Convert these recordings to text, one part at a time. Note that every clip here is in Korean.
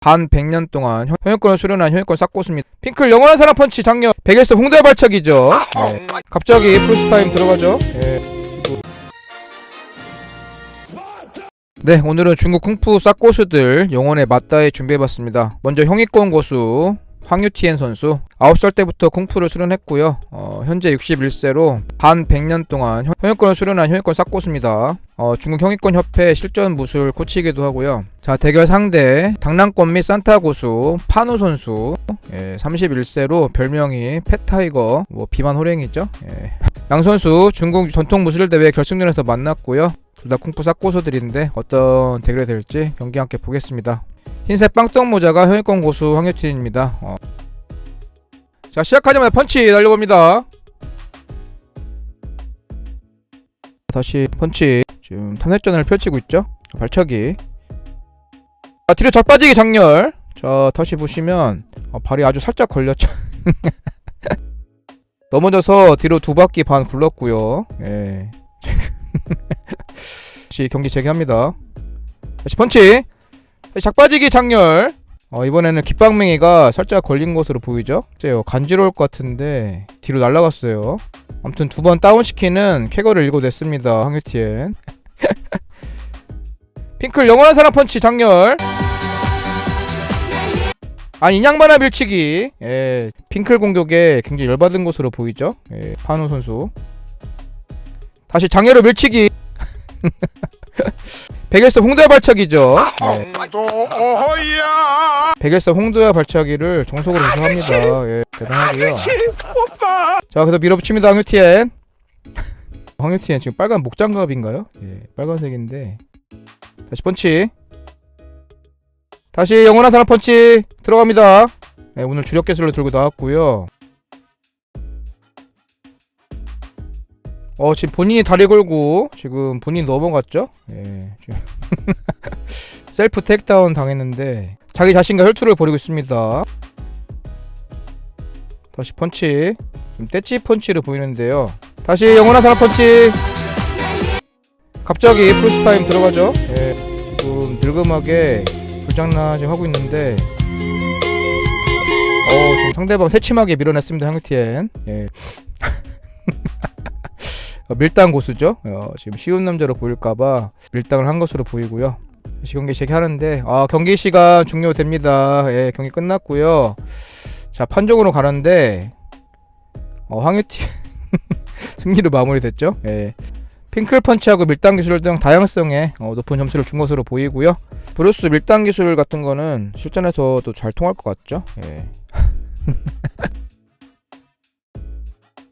반 100년 동안 현- 현역권을 수련한 현역권 싹고수입니다. 핑클 영원한 사랑 펀치 장녀 백일서 홍대 발차기죠. 네. 갑자기 플러스 타임 들어가죠. 예. 네, 오늘은 중국 쿵푸 싹고수들 영혼의 맞다에 준비해봤습니다. 먼저 형이권 고수 황유티엔 선수 9살 때부터 쿵푸를 수련했고요. 어, 현재 61세로 반 100년 동안 현- 현역권을 수련한 현역권 싹고수입니다. 어, 중국 형이권 협회 실전 무술 코치이기도 하고요. 자, 대결 상대 당랑권 및 산타 고수 파누 선수 예, 31세로 별명이 펫타이거 뭐 비만 호랭이죠. 예. 양 선수 중국 전통 무술 대회 결승전에서 만났고요. 둘 다 쿵푸 싹고수들인데 어떤 대결이 될지 경기 함께 보겠습니다. 흰색 빵떡 모자가 현역권 고수 황유틴입니다. 어. 자 시작하자마자 펀치 날려봅니다. 다시 펀치 지금 탐색전을 펼치고 있죠. 발차기. 자 뒤로 자빠지기 장렬. 자 다시 보시면 어, 발이 아주 살짝 걸렸죠. 넘어져서 뒤로 두 바퀴 반 굴렀고요. 예. 다시 경기 재개합니다. 다시 펀치. 다시 작빠지기 장렬. 어, 이번에는 깃방맹이가 살짝 걸린 것으로 보이죠? 글쎄요, 간지러울 것 같은데 뒤로 날아갔어요. 아무튼 두 번 다운시키는 쾌거를 읽어냈습니다. 황유티엔. 핑클 영원한 사랑 펀치 장렬. 아 인양반아 밀치기. 예, 핑클 공격에 굉장히 열받은 것으로 보이죠? 예, 파노 선수. 다시 장렬을 밀치기. 백일섭 홍도야 발차기죠. 네. 백일섭 홍도야 발차기를 정석으로 구사합니다. 예, 대단하고요. 자, 그래서 밀어붙입니다, 황유티엔. 황유티엔 지금 빨간 목장갑인가요? 예, 빨간색인데. 다시 펀치. 다시 영원한 사람 펀치 들어갑니다. 예, 오늘 주력 개수를 들고 나왔고요. 어 지금 본인이 다리 걸고 지금 본인이 넘어갔죠? 예. 셀프 택다운 당했는데 자기 자신과 혈투를 벌이고 있습니다. 다시 펀치. 지금 떼치 펀치를 보이는데요. 다시 영원한 사람 펀치. 갑자기 플러스 타임 들어가죠? 예. 지금 늙음하게 불장난 지금 하고 있는데 어 지금 상대방 새침하게 밀어냈습니다 향유티엔 예. 어, 밀당 고수죠. 어, 지금 쉬운 남자로 보일까봐 밀당을 한 것으로 보이고요. 다시 경기 재개하는데 아 경기 시간 종료됩니다. 예, 경기 끝났고요. 자 판정으로 가는데 어, 황유티 승리로 마무리됐죠. 예. 핑클 펀치하고 밀당 기술 등 다양성에 어, 높은 점수를 준 것으로 보이고요. 브루스 밀당 기술 같은 거는 실전에서도 잘 통할 것 같죠. 예.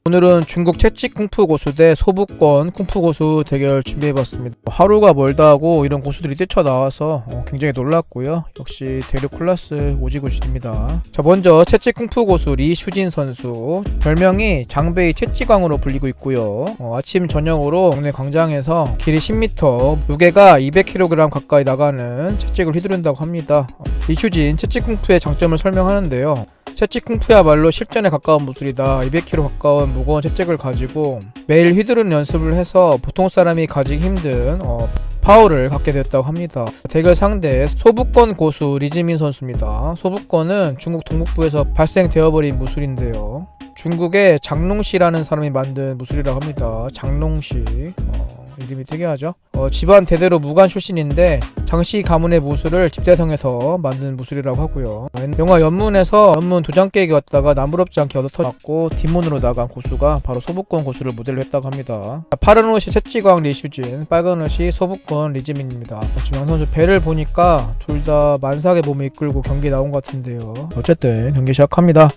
오늘은 중국 채찍 쿵푸 고수 대 소부권 쿵푸 고수 대결 준비해봤습니다. 하루가 멀다 하고 이런 고수들이 뛰쳐나와서 어, 굉장히 놀랐고요. 역시 대륙 클래스 오지구실입니다. 자 먼저 채찍 쿵푸 고수 리슈진 선수 별명이 장베이 채찍왕으로 불리고 있고요. 어, 아침 저녁으로 동네 광장에서 길이 10m, 무게가 200kg 가까이 나가는 채찍을 휘두른다고 합니다. 어, 리슈진 채찍 쿵푸의 장점을 설명하는데요. 채찍 쿵푸야말로 실전에 가까운 무술이다. 200kg 가까운 무거운 채찍을 가지고 매일 휘두르는 연습을 해서 보통 사람이 가지기 힘든 어, 파워를 갖게 됐다고 합니다. 대결 상대 소부권 고수 리지민 선수입니다. 소부권은 중국 동북부에서 발생되어버린 무술인데요. 중국의 장롱시라는 사람이 만든 무술이라고 합니다. 장롱시. 어, 이름이 특이하죠. 어, 집안 대대로 무관 출신인데 장씨 가문의 무술을 집대성에서 만든 무술이라고 하고요. 영화 연문에서 연문 도장 깨기 왔다가 남부럽지 않게 얻어 터졌고 뒷문으로 나간 고수가 바로 소부권 고수를 모델로 했다고 합니다. 파란 옷이 채찌광 리슈진, 빨간 옷이 소부권 리지민입니다. 지금 양 선수 배를 보니까 둘 다 만삭의 몸을 이끌고 경기 나온 것 같은데요. 어쨌든 경기 시작합니다.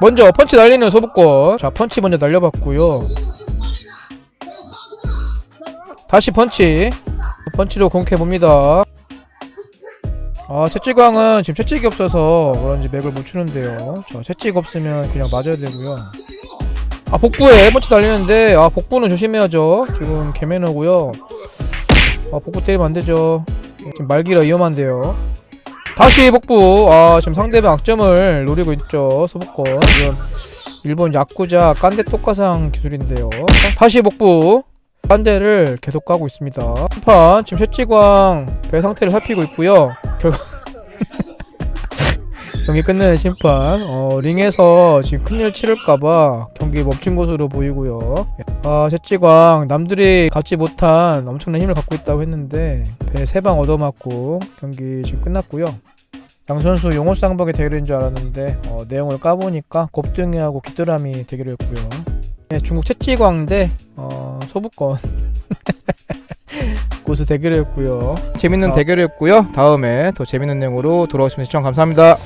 먼저 펀치 날리는 소부권. 자 펀치 먼저 날려봤고요. 다시 펀치. 펀치로 공격해 봅니다. 아 채찍왕은 지금 채찍이 없어서 그런지 맥을 못 추는데요. 자 채찍 없으면 그냥 맞아야 되고요. 아 복부에 펀치 날리는데 아 복부는 조심해야죠. 지금 개매너고요. 아 복부 때리면 안 되죠. 지금 말기라 위험한데요. 다시 복부. 아 지금 상대방 악점을 노리고 있죠. 소복권 지금 일본 야쿠자 깐데 똑가상 기술인데요. 다시 복부. 깐데를 계속 까고 있습니다. 한판 지금 채찍왕 배 상태를 살피고 있고요. 결국 경기 끝내는 심판 어, 링에서 지금 큰일 치를까봐 경기 멈춘 것으로 보이고요 아 채찌광 남들이 갖지 못한 엄청난 힘을 갖고 있다고 했는데 배 세 방 얻어맞고 경기 지금 끝났고요 양 선수 용호 쌍박의 대결인 줄 알았는데 어, 내용을 까보니까 곱등이하고 귀뚜라미 대결이었고요 네, 중국 채찌광 대 어, 소부권 고수 대결이었고요. 재밌는 어. 대결이었고요. 다음에 더 재밌는 내용으로 돌아오시면 시청 감사합니다